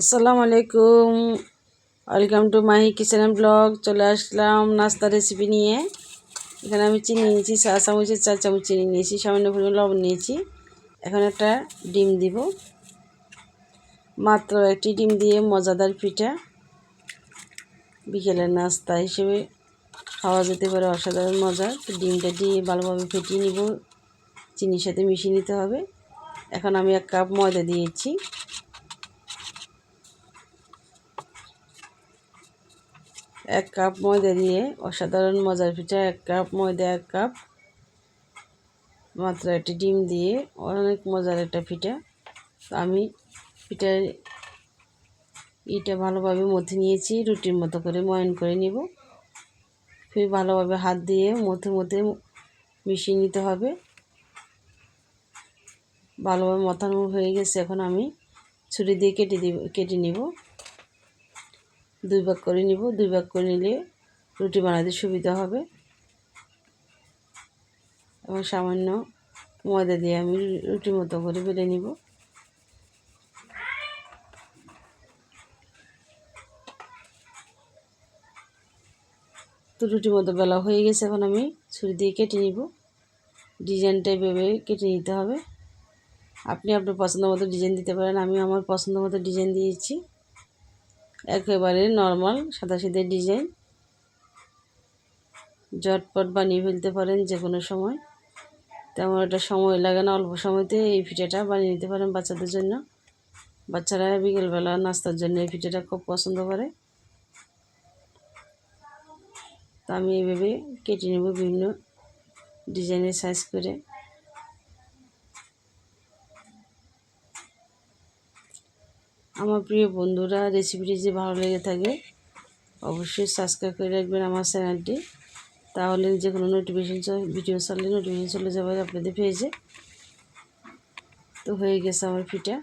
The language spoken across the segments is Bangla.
আসসালামু আলাইকুম। Welcome to Mahi kitchen blog. চলে আসলাম নাস্তা রেসিপি নিয়ে। এখানে আমি চিনি নিয়েছি, চা চামচের চার চামচ চিনি নিয়েছি, সামান্য পরিমাণ লবণ নিয়েছি। এখন একটা ডিম দিব। মাত্র একটি ডিম দিয়ে মজাদার পিঠা। বিকেলের নাস্তা হিসেবে খাওয়া যেতে পারে অসাধারণ মজা। ডিমটা দিয়ে ভালোভাবে ফেটিয়ে নিব। চিনির সাথে মিশিয়ে নিতে হবে। এখন আমি এক কাপ ময়দা দিয়েছি। এক কাপ ময়দা দিয়ে অসাধারণ মজার পিঠা, এক কাপ ময়দা, এক কাপ মাত্র একটি ডিম দিয়ে অনেক মজার একটা পিঠা। আমি পিঠার ইটা ভালোভাবে মধ্যে নিয়েছি, রুটির মতো করে ময়ন করে নিব। খুবই ভালোভাবে হাত দিয়ে মধ্যে মধ্যে মিশিয়ে নিতে হবে। ভালোভাবে মথানো হয়ে গেছে, এখন আমি ছুরি দিয়ে কেটে দিব, কেটে নিব। দুই ভাগ করে নিব, দুই ভাগ করে নিলে রুটি বানাতে সুবিধা হবে। এবং সামান্য ময়দা দিয়ে আমি রুটি মতো করে বেলে নিব। তো রুটি মতো বেলা হয়ে গেছে, এখন আমি ছুরি দিয়ে কেটে নিব। ডিজাইনটা এভাবে কেটে নিতে হবে। আপনি আপনার পছন্দ মতো ডিজাইন দিতে পারেন আমি আমার পছন্দ মতো ডিজাইন দিয়েছি। একেবারে নর্মাল সাদা সিধে ডিজাইন। জটপট বানিয়ে ফেলতে পারেন যে কোনো সময়। তেমন একটা সময় লাগে না, অল্প সময়তে এই পিঠাটা বানিয়ে নিতে পারেন বাচ্চাদের জন্য। বাচ্চারা বিকেলবেলা নাস্তার জন্য এই পিঠাটা খুব পছন্দ করে। তা আমি এইভাবে কেটে নেব বিভিন্ন ডিজাইনের সাইজ করে। আমার প্রিয় বন্ধুরা রেসিপিটি যে ভালো লেগে থাকে, অবশ্যই সাবস্ক্রাইব করে রাখবেন আমার চ্যানেলটি তাহলে যে কোনো নোটিফিকেশন ভিডিও চাললে নোটিফিকেশন চলে যাবে আপনাদের পেয়েছে তো হয়ে গেছে আমার পিঠা।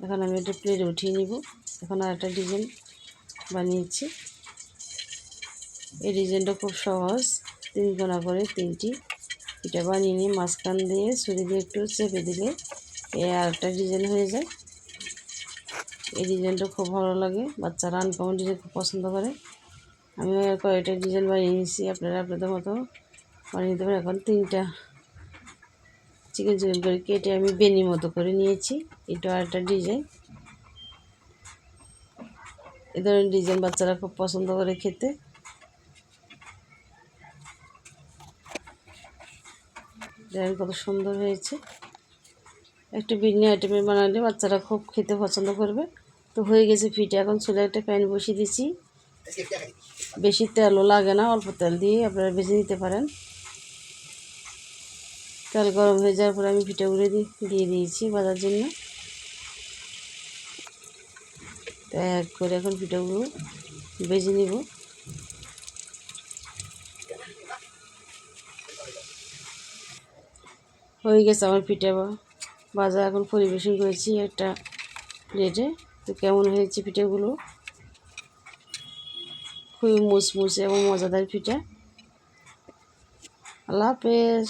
এখন আমি একটা প্লেটে উঠিয়ে নিব। এখন আর একটা ডিজাইন বানিয়েছি। এই ডিজাইনটা খুব সহজ। তিন কোনা করে তিনটি পিঠা বানিয়ে নিয়ে মাঝখান দিয়ে ছুরি দিয়ে একটু চেপে দিলে এ আর একটা ডিজাইন হয়ে যায়। এই ডিজাইনটা খুব ভালো লাগে। বাচ্চারা আনকমন ডিজাইন খুব পছন্দ করে। আমি কয়েকটা ডিজাইন বানিয়ে নিয়েছি আপনারা আপনাদের মতো। বানিয়ে নিতে পারেন এখন তিনটা চিকেন চিকেন করে কেটে আমি বেনি মতো করে নিয়েছি। এটা একটা ডিজাইন এ ধরনের ডিজাইন বাচ্চারা খুব পছন্দ করে খেতে। কত সুন্দর হয়েছে। একটু বিরিয়ানি আইটেমে বানালে বাচ্চারা খুব খেতে পছন্দ করবে। তো হয়ে গেছে ফিটে, এখন চুলে একটা প্যান বসিয়ে দিচ্ছি। বেশি তেলও লাগে না, অল্প তেল দিয়ে আপনারা বেছে নিতে পারেন। তেল গরম হয়ে যাওয়ার পরে আমি পিঠাগুলো দিয়ে দিয়েছি বাজার জন্য। এক করে এখন পিঠাগুলো বেজে নিব। হয়ে গেছে আমার পিঠা ভাজা এখন পরিবেশন করেছি একটা প্লেটে তো কেমন হয়েছে পিঠেগুলো? খুবই মুসমুসে এবং মজাদার পিঠা। আল্লাহ হাফেজ।